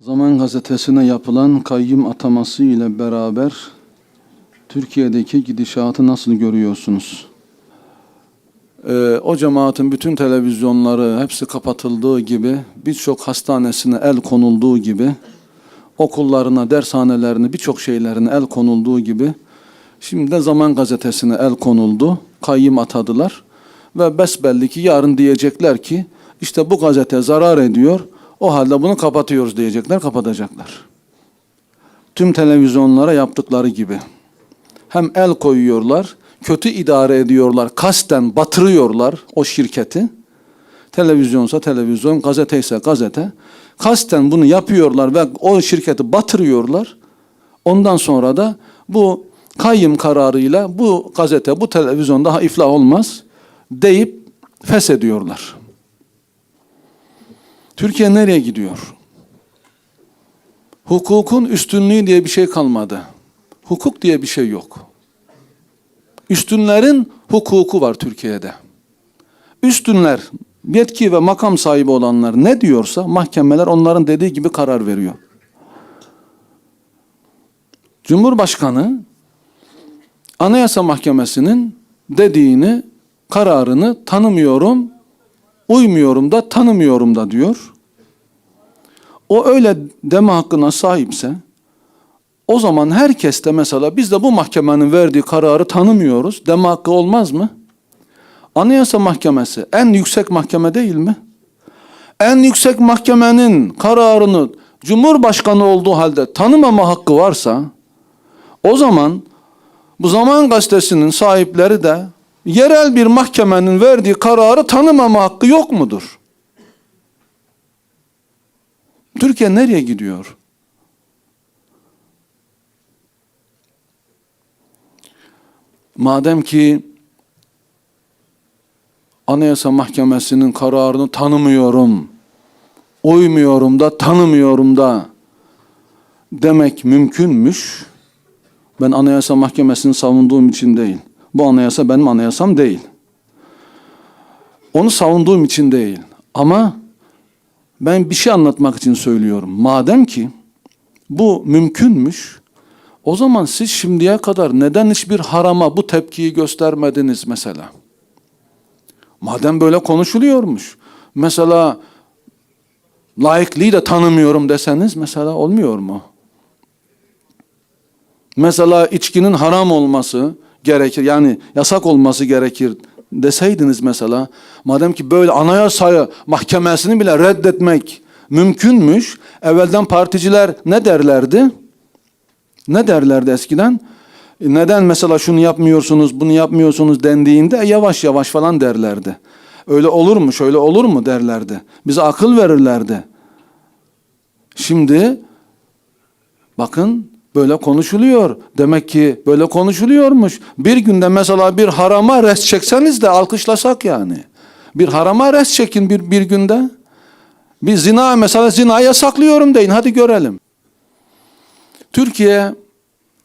Zaman gazetesine yapılan kayyım ataması ile beraber Türkiye'deki gidişatı nasıl görüyorsunuz? Ee, o cemaatin bütün televizyonları hepsi kapatıldığı gibi, birçok hastanesine el konulduğu gibi, okullarına, dershanelerine, birçok şeylerine el konulduğu gibi, şimdi de Zaman Gazetesi'ne el konuldu, kayyım atadılar ve besbelli ki yarın diyecekler ki, işte bu gazete zarar ediyor, o halde bunu kapatıyoruz diyecekler, kapatacaklar. Tüm televizyonlara yaptıkları gibi. Hem el koyuyorlar, kötü idare ediyorlar, kasten batırıyorlar o şirketi. Televizyonsa televizyon, gazete ise gazete. Kasten bunu yapıyorlar ve o şirketi batırıyorlar. Ondan sonra da bu kayyım kararıyla bu gazete, bu televizyon daha iflah olmaz deyip feshediyorlar. Türkiye nereye gidiyor? Hukukun üstünlüğü diye bir şey kalmadı. Hukuk diye bir şey yok. Üstünlerin hukuku var Türkiye'de. Üstünler, yetki ve makam sahibi olanlar ne diyorsa mahkemeler onların dediği gibi karar veriyor. Cumhurbaşkanı Anayasa Mahkemesi'nin dediğini, kararını tanımıyorum, uymuyorum da tanımıyorum da diyor. O öyle deme hakkına sahipse o zaman herkes de mesela biz de bu mahkemenin verdiği kararı tanımıyoruz deme hakkı olmaz mı? Anayasa Mahkemesi en yüksek mahkeme değil mi? En yüksek mahkemenin kararını Cumhurbaşkanı olduğu halde tanımama hakkı varsa o zaman bu Zaman Gazetesi'nin sahipleri de yerel bir mahkemenin verdiği kararı tanımama hakkı yok mudur? Türkiye nereye gidiyor? Madem ki Anayasa Mahkemesi'nin kararını tanımıyorum, uymuyorum da tanımıyorum da demek mümkünmüş. Ben Anayasa Mahkemesi'ni savunduğum için değil. Bu anayasa benim anayasam değil. Onu savunduğum için değil. Ama ben bir şey anlatmak için söylüyorum. Madem ki bu mümkünmüş, o zaman siz şimdiye kadar neden hiçbir harama bu tepkiyi göstermediniz mesela? Madem böyle konuşuluyormuş. Mesela laikliği de tanımıyorum deseniz mesela olmuyor mu? Mesela içkinin haram olması gerekir. Yani yasak olması gerekir deseydiniz mesela. Madem ki böyle anayasayı mahkemesini bile reddetmek mümkünmüş. Evvelden particiler ne derlerdi? Ne derlerdi eskiden? Neden mesela şunu yapmıyorsunuz, bunu yapmıyorsunuz dendiğinde "E, yavaş yavaş falan derlerdi. Öyle olur mu, şöyle olur mu derlerdi. Bize akıl verirlerdi. Şimdi bakın böyle konuşuluyor. Demek ki böyle konuşuluyormuş. Bir günde mesela bir harama res çekseniz de alkışlasak yani. Bir harama res çekin bir, bir günde. Bir zina mesela zina yasaklıyorum deyin hadi görelim. Türkiye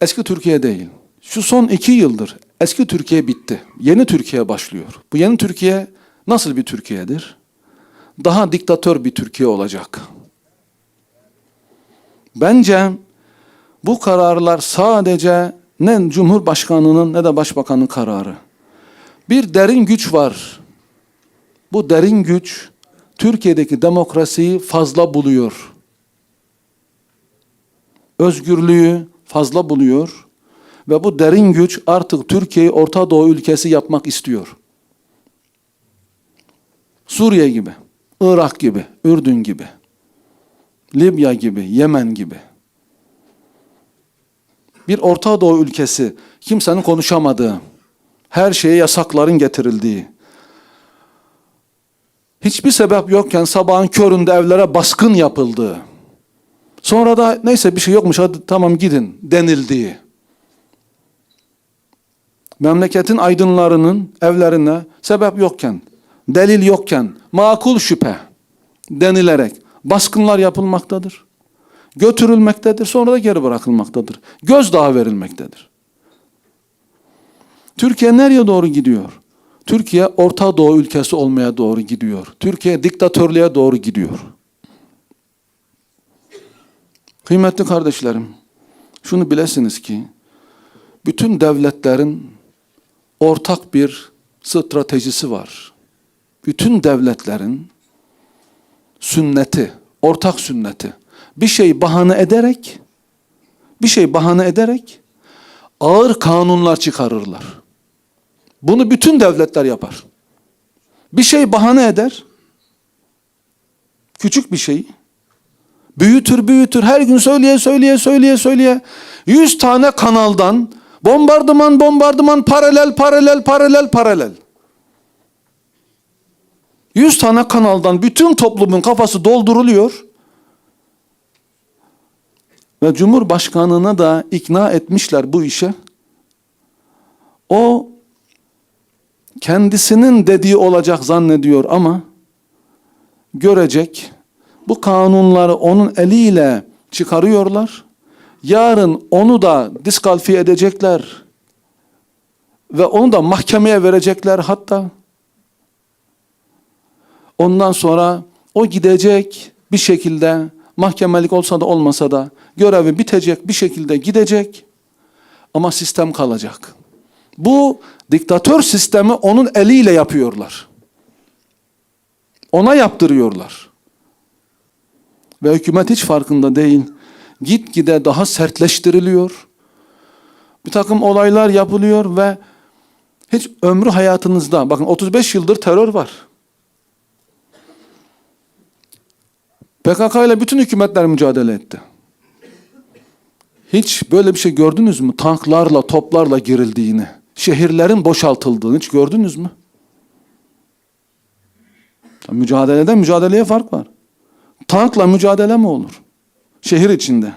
eski Türkiye değil. Şu son iki yıldır eski Türkiye bitti. Yeni Türkiye başlıyor. Bu yeni Türkiye nasıl bir Türkiye'dir? Daha diktatör bir Türkiye olacak. Bence bu kararlar sadece ne Cumhurbaşkanı'nın ne de Başbakan'ın kararı. Bir derin güç var. Bu derin güç Türkiye'deki demokrasiyi fazla buluyor. Özgürlüğü fazla buluyor ve bu derin güç artık Türkiye'yi Orta Doğu ülkesi yapmak istiyor. Suriye gibi, Irak gibi, Ürdün gibi, Libya gibi, Yemen gibi. Bir Orta Doğu ülkesi, kimsenin konuşamadığı, her şeye yasakların getirildiği, hiçbir sebep yokken sabahın köründe evlere baskın yapıldığı, sonra da neyse bir şey yokmuş hadi tamam gidin denildiği, memleketin aydınlarının evlerine sebep yokken, delil yokken, makul şüphe denilerek baskınlar yapılmaktadır. Götürülmektedir, sonra da geri bırakılmaktadır. Gözdağı verilmektedir. Türkiye nereye doğru gidiyor? Türkiye Orta Doğu ülkesi olmaya doğru gidiyor. Türkiye diktatörlüğe doğru gidiyor. Kıymetli kardeşlerim, şunu bilesiniz ki bütün devletlerin ortak bir stratejisi var. Bütün devletlerin sünneti, ortak sünneti. Bir şey bahane ederek, bir şey bahane ederek ağır kanunlar çıkarırlar. Bunu bütün devletler yapar. Bir şey bahane eder, küçük bir şey, büyütür büyütür, her gün söyleye söyleye söyleye söyleye, yüz tane kanaldan bombardıman bombardıman paralel paralel paralel paralel. Yüz tane kanaldan bütün toplumun kafası dolduruluyor. Ve Cumhurbaşkanına da ikna etmişler bu işe. O kendisinin dediği olacak zannediyor ama görecek. Bu kanunları onun eliyle çıkarıyorlar. Yarın onu da diskalifiye edecekler. Ve onu da mahkemeye verecekler hatta. Ondan sonra o gidecek bir şekilde mahkemelik olsa da olmasa da görevi bitecek bir şekilde gidecek ama sistem kalacak. Bu diktatör sistemi onun eliyle yapıyorlar. Ona yaptırıyorlar. Ve hükümet hiç farkında değil. Gitgide daha sertleştiriliyor. Bir takım olaylar yapılıyor ve hiç ömrü hayatınızda, bakın 35 yıldır terör var. PKK ile bütün hükümetler mücadele etti. Hiç böyle bir şey gördünüz mü? Tanklarla, toplarla girildiğini, şehirlerin boşaltıldığını hiç gördünüz mü? Mücadelede mücadeleye fark var. Tankla mücadele mi olur? Şehir içinde.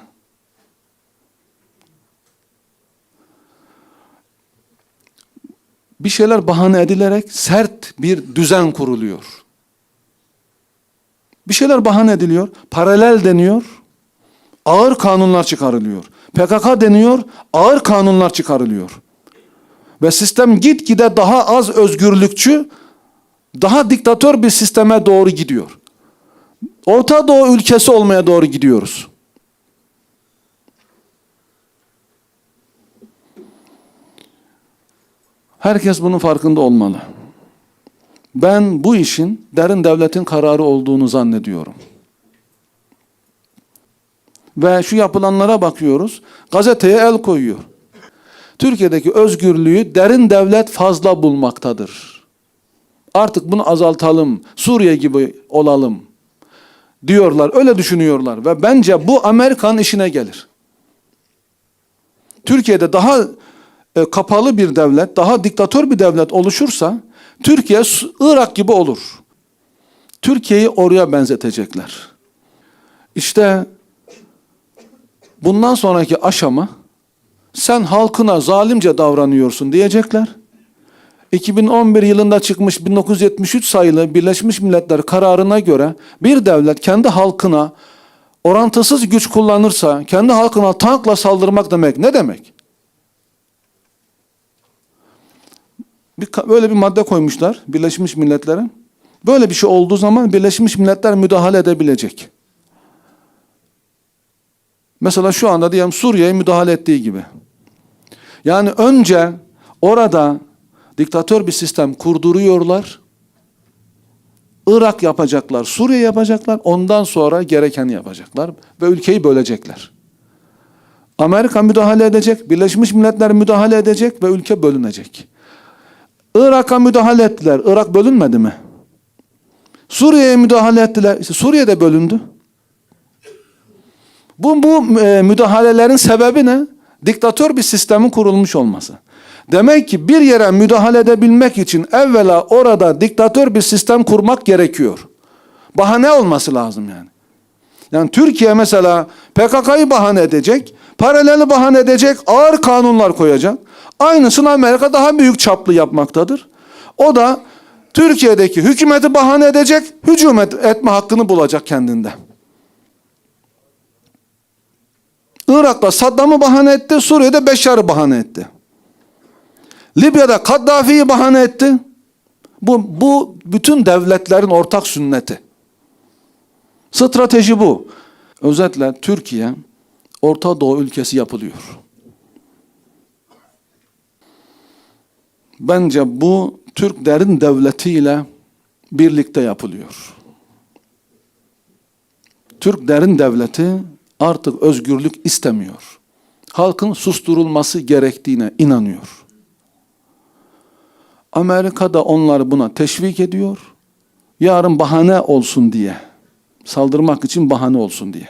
Bir şeyler bahane edilerek sert bir düzen kuruluyor. Bir şeyler bahane ediliyor, paralel deniyor, ağır kanunlar çıkarılıyor. PKK deniyor, ağır kanunlar çıkarılıyor. Ve sistem gitgide daha az özgürlükçü, daha diktatör bir sisteme doğru gidiyor. Orta Doğu ülkesi olmaya doğru gidiyoruz. Herkes bunun farkında olmalı. Ben bu işin derin devletin kararı olduğunu zannediyorum. Ve şu yapılanlara bakıyoruz. Gazeteye el koyuyor. Türkiye'deki özgürlüğü derin devlet fazla bulmaktadır. Artık bunu azaltalım. Suriye gibi olalım. Diyorlar. Öyle düşünüyorlar. Ve bence bu Amerikan işine gelir. Türkiye'de daha e, kapalı bir devlet, daha diktatör bir devlet oluşursa Türkiye Irak gibi olur. Türkiye'yi oraya benzetecekler. İşte bundan sonraki aşama sen halkına zalimce davranıyorsun diyecekler. 2011 yılında çıkmış 1973 sayılı Birleşmiş Milletler kararına göre bir devlet kendi halkına orantısız güç kullanırsa kendi halkına tankla saldırmak demek ne demek? Bir, böyle bir madde koymuşlar Birleşmiş Milletler'e. Böyle bir şey olduğu zaman Birleşmiş Milletler müdahale edebilecek. Mesela şu anda diyelim Suriye'ye müdahale ettiği gibi. Yani önce orada diktatör bir sistem kurduruyorlar. Irak yapacaklar, Suriye yapacaklar, ondan sonra gerekeni yapacaklar ve ülkeyi bölecekler. Amerika müdahale edecek, Birleşmiş Milletler müdahale edecek ve ülke bölünecek. Irak'a müdahale ettiler. Irak bölünmedi mi? Suriye'ye müdahale ettiler. İşte Suriye de bölündü. Bu, bu e, müdahalelerin sebebi ne? Diktatör bir sistemin kurulmuş olması. Demek ki bir yere müdahale edebilmek için evvela orada diktatör bir sistem kurmak gerekiyor. Bahane olması lazım yani. Yani Türkiye mesela PKK'yı bahane edecek, paraleli bahane edecek, ağır kanunlar koyacak. Aynısını Amerika daha büyük çaplı yapmaktadır. O da Türkiye'deki hükümeti bahane edecek, hücum etme hakkını bulacak kendinde. Irak'ta Saddam'ı bahane etti, Suriye'de Beşar'ı bahane etti. Libya'da Kaddafi'yi bahane etti. Bu, bu bütün devletlerin ortak sünneti. Strateji bu. Özetle Türkiye Orta Doğu ülkesi yapılıyor. Bence bu Türklerin devletiyle birlikte yapılıyor. Türklerin devleti artık özgürlük istemiyor. Halkın susturulması gerektiğine inanıyor. Amerika da onları buna teşvik ediyor. Yarın bahane olsun diye. Saldırmak için bahane olsun diye.